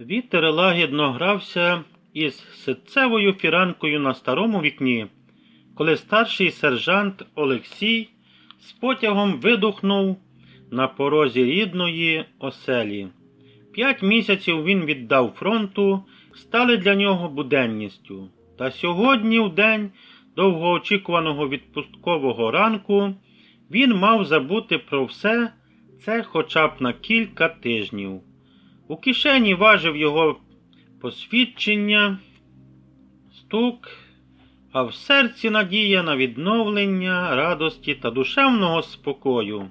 Вітер лагідно грався із ситцевою фіранкою на старому вікні, коли старший сержант Олексій з потягом видухнув на порозі рідної оселі. П'ять місяців він віддав фронту, стали для нього буденністю. Та сьогодні, в день довгоочікуваного відпусткового ранку, він мав забути про все це хоча б на кілька тижнів. У кишені важив його посвідчення, стук, а в серці надія на відновлення радості та душевного спокою.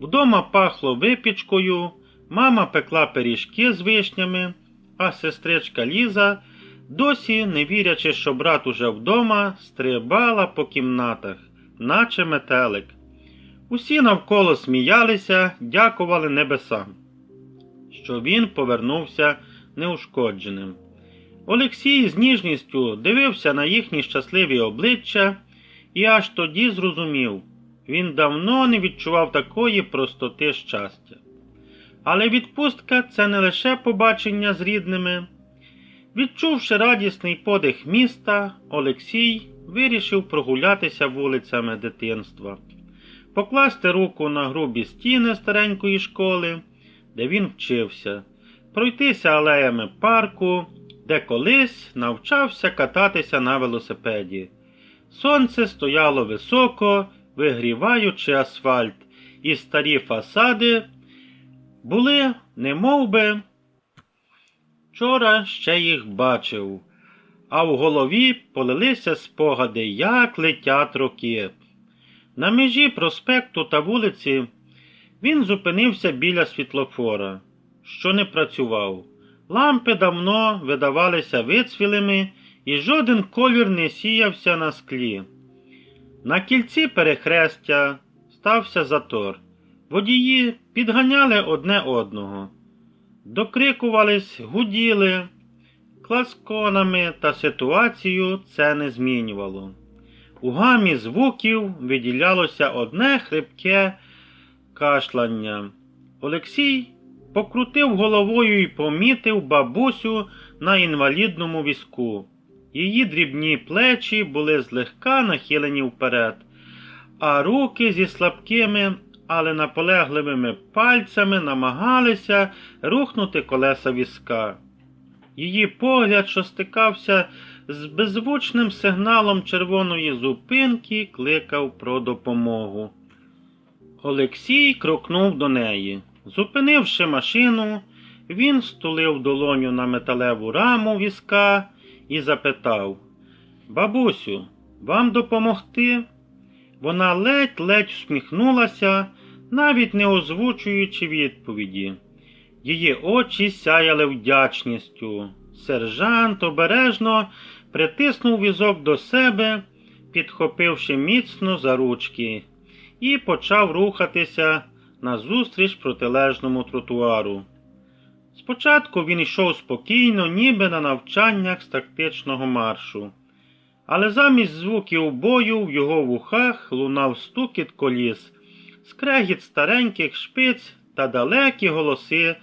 Вдома пахло випічкою, мама пекла пиріжки з вишнями, а сестричка Ліза, досі, не вірячи, що брат уже вдома, стрибала по кімнатах, наче метелик. Усі навколо сміялися, дякували небесам що він повернувся неушкодженим. Олексій з ніжністю дивився на їхні щасливі обличчя і аж тоді зрозумів, він давно не відчував такої простоти щастя. Але відпустка це не лише побачення з рідними. Відчувши радісний подих міста, Олексій вирішив прогулятися вулицями дитинства, покласти руку на грубі стіни старенької школи де він вчився, пройтися алеями парку, де колись навчався кататися на велосипеді. Сонце стояло високо, вигріваючи асфальт, і старі фасади були, немовби, вчора ще їх бачив, а в голові полилися спогади, як летять роки. На межі проспекту та вулиці він зупинився біля світлофора, що не працював. Лампи давно видавалися вицвілими, і жоден колір не сіявся на склі. На кільці перехрестя стався затор. Водії підганяли одне одного, докрикувались, гуділи, класконами та ситуацію це не змінювало. У гамі звуків виділялося одне хрипке кашляння. Олексій покрутив головою і помітив бабусю на інвалідному візку. Її дрібні плечі були злегка нахилені вперед, а руки зі слабкими, але наполегливими пальцями намагалися рухнути колеса візка. Її погляд, що стикався з беззвучним сигналом червоної зупинки, кликав про допомогу. Олексій крокнув до неї. Зупинивши машину, він стулив долоню на металеву раму візка і запитав Бабусю, вам допомогти? Вона ледь-ледь всміхнулася, навіть не озвучуючи відповіді. Її очі сяяли вдячністю. Сержант обережно притиснув візок до себе, підхопивши міцно за ручки і почав рухатися назустріч протилежному тротуару. Спочатку він йшов спокійно, ніби на навчаннях з тактичного маршу, але замість звуків бою в його вухах лунав стукіт коліс, скрегіт стареньких шпиць та далекі голоси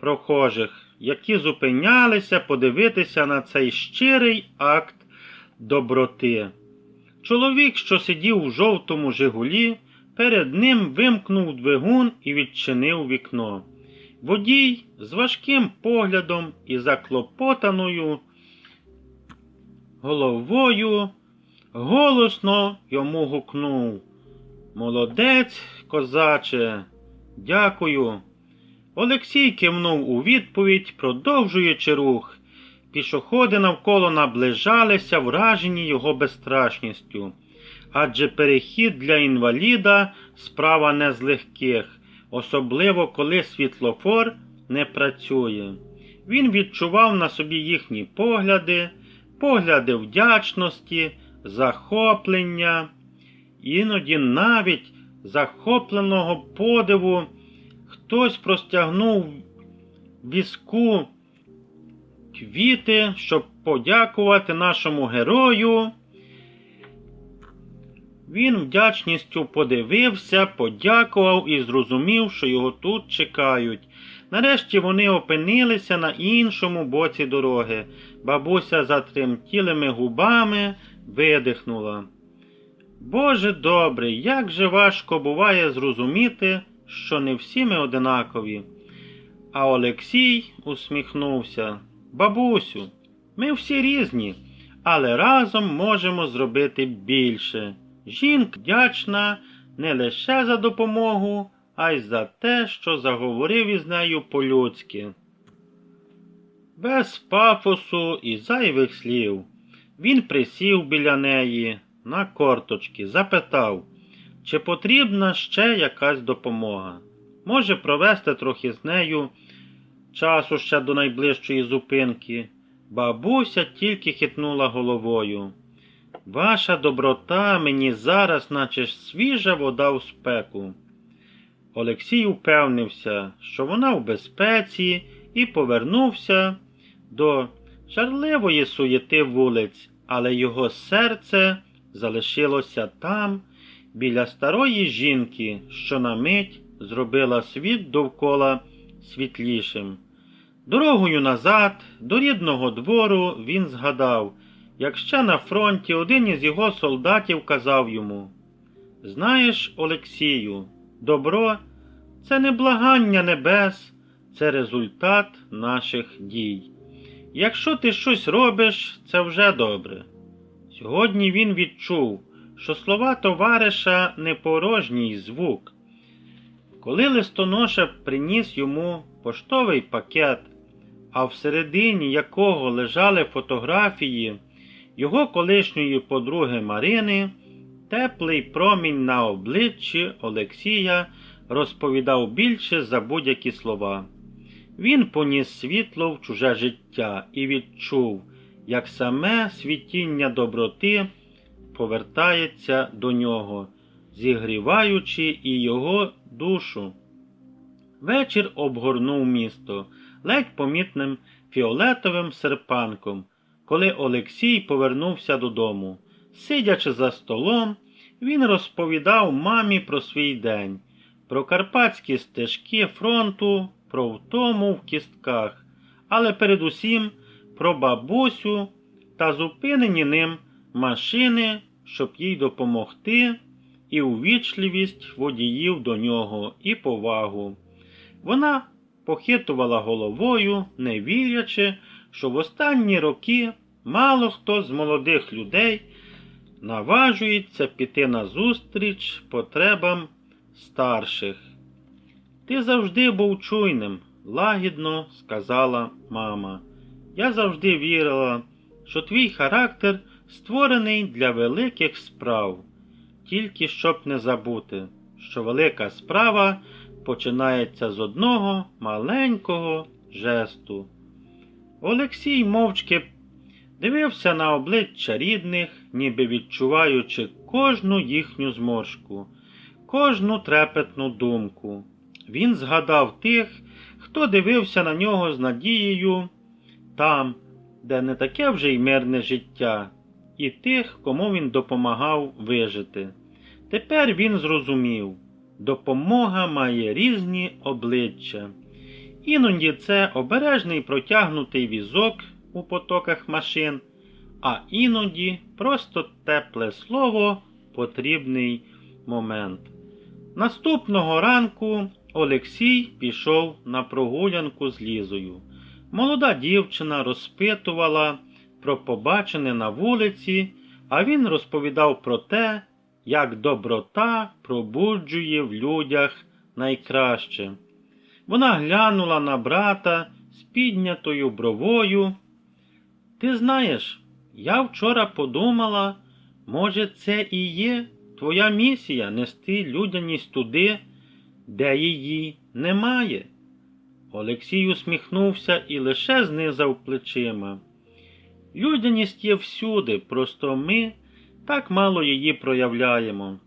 прохожих, які зупинялися подивитися на цей щирий акт доброти. Чоловік, що сидів у жовтому Жигулі, Перед ним вимкнув двигун і відчинив вікно. Водій з важким поглядом і заклопотаною головою голосно йому гукнув. Молодець, козаче, дякую. Олексій кивнув у відповідь, продовжуючи рух. Пішоходи навколо наближалися, вражені його безстрашністю адже перехід для інваліда справа не з легких, особливо коли світлофор не працює. Він відчував на собі їхні погляди, погляди вдячності, захоплення, іноді навіть захопленого подиву хтось простягнув візку квіти, щоб подякувати нашому герою. Він вдячністю подивився, подякував і зрозумів, що його тут чекають. Нарешті вони опинилися на іншому боці дороги. Бабуся затремтілими губами видихнула. Боже добрий, як же важко буває зрозуміти, що не всі ми одинакові. А Олексій усміхнувся. Бабусю, ми всі різні, але разом можемо зробити більше. Жінка вдячна не лише за допомогу, а й за те, що заговорив із нею по-людськи. Без пафосу і зайвих слів. Він присів біля неї на корточки, запитав, чи потрібна ще якась допомога. Може провести трохи з нею часу ще до найближчої зупинки. Бабуся тільки хитнула головою. Ваша доброта мені зараз, наче свіжа вода в спеку. Олексій упевнився, що вона в безпеці, і повернувся до жарливої суєти вулиць, але його серце залишилося там, біля старої жінки, що на мить зробила світ довкола світлішим. Дорогою назад, до рідного двору, він згадав, як ще на фронті один із його солдатів казав йому Знаєш, Олексію, добро це не благання небес, це результат наших дій. Якщо ти щось робиш, це вже добре. Сьогодні він відчув, що слова товариша не порожній звук. Коли листоноша приніс йому поштовий пакет, а всередині якого лежали фотографії його колишньої подруги Марини, теплий промінь на обличчі Олексія розповідав більше за будь-які слова. Він поніс світло в чуже життя і відчув, як саме світіння доброти повертається до нього, зігріваючи і його душу. Вечір обгорнув місто ледь помітним фіолетовим серпанком, коли Олексій повернувся додому. Сидячи за столом, він розповідав мамі про свій день, про карпатські стежки фронту, про втому в кістках, але передусім про бабусю та зупинені ним машини, щоб їй допомогти, і увічливість водіїв до нього, і повагу. Вона похитувала головою, не вірячи, що в останні роки мало хто з молодих людей наважується піти назустріч потребам старших. Ти завжди був чуйним, лагідно сказала мама. Я завжди вірила, що твій характер створений для великих справ, тільки щоб не забути, що велика справа починається з одного маленького жесту. Олексій мовчки дивився на обличчя рідних, ніби відчуваючи кожну їхню зморшку, кожну трепетну думку. Він згадав тих, хто дивився на нього з надією там, де не таке вже й мирне життя, і тих, кому він допомагав вижити. Тепер він зрозумів, допомога має різні обличчя. Іноді це обережний протягнутий візок у потоках машин, а іноді просто тепле слово потрібний момент. Наступного ранку Олексій пішов на прогулянку з Лізою. Молода дівчина розпитувала про побачене на вулиці, а він розповідав про те, як доброта пробуджує в людях найкраще. Вона глянула на брата з піднятою бровою. Ти знаєш, я вчора подумала, може, це і є твоя місія нести людяність туди, де її немає. Олексій усміхнувся і лише знизав плечима. Людяність є всюди, просто ми так мало її проявляємо.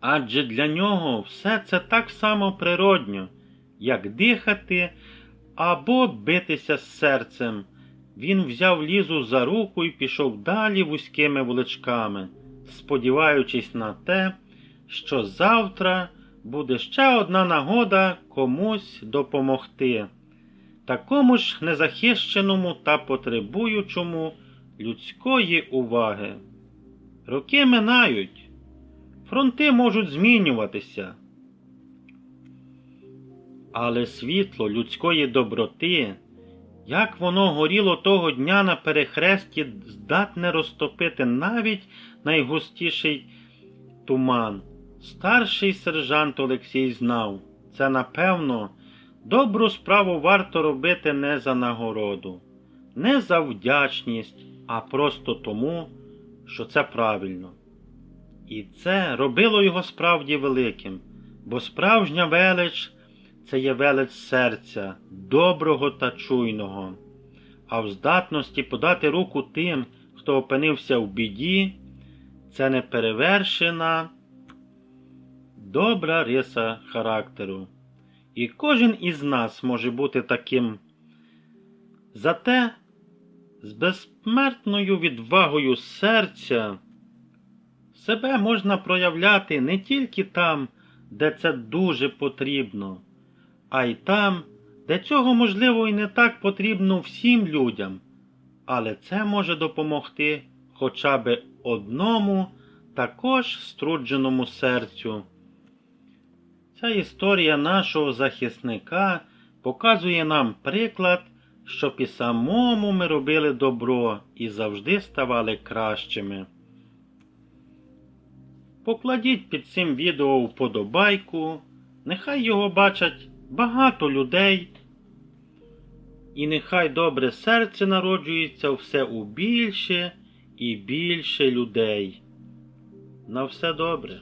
Адже для нього все це так само природньо, як дихати або битися з серцем. Він взяв лізу за руку і пішов далі вузькими вуличками, сподіваючись на те, що завтра буде ще одна нагода комусь допомогти, такому ж незахищеному та потребуючому людської уваги. Роки минають, фронти можуть змінюватися. Але світло людської доброти, як воно горіло того дня на перехресті, здатне розтопити навіть найгустіший туман. Старший сержант Олексій знав, це напевно добру справу варто робити не за нагороду, не за вдячність, а просто тому, що це правильно. І це робило його справді великим, бо справжня велич це є велич серця, доброго та чуйного, а в здатності подати руку тим, хто опинився в біді, це неперевершена добра риса характеру. І кожен із нас може бути таким. Зате з безсмертною відвагою серця себе можна проявляти не тільки там, де це дуже потрібно, а й там, де цього можливо і не так потрібно всім людям, але це може допомогти хоча б одному також струдженому серцю. Ця історія нашого захисника показує нам приклад, щоб і самому ми робили добро і завжди ставали кращими. Покладіть під цим відео вподобайку, нехай його бачать багато людей, і нехай добре серце народжується все у більше і більше людей. На все добре.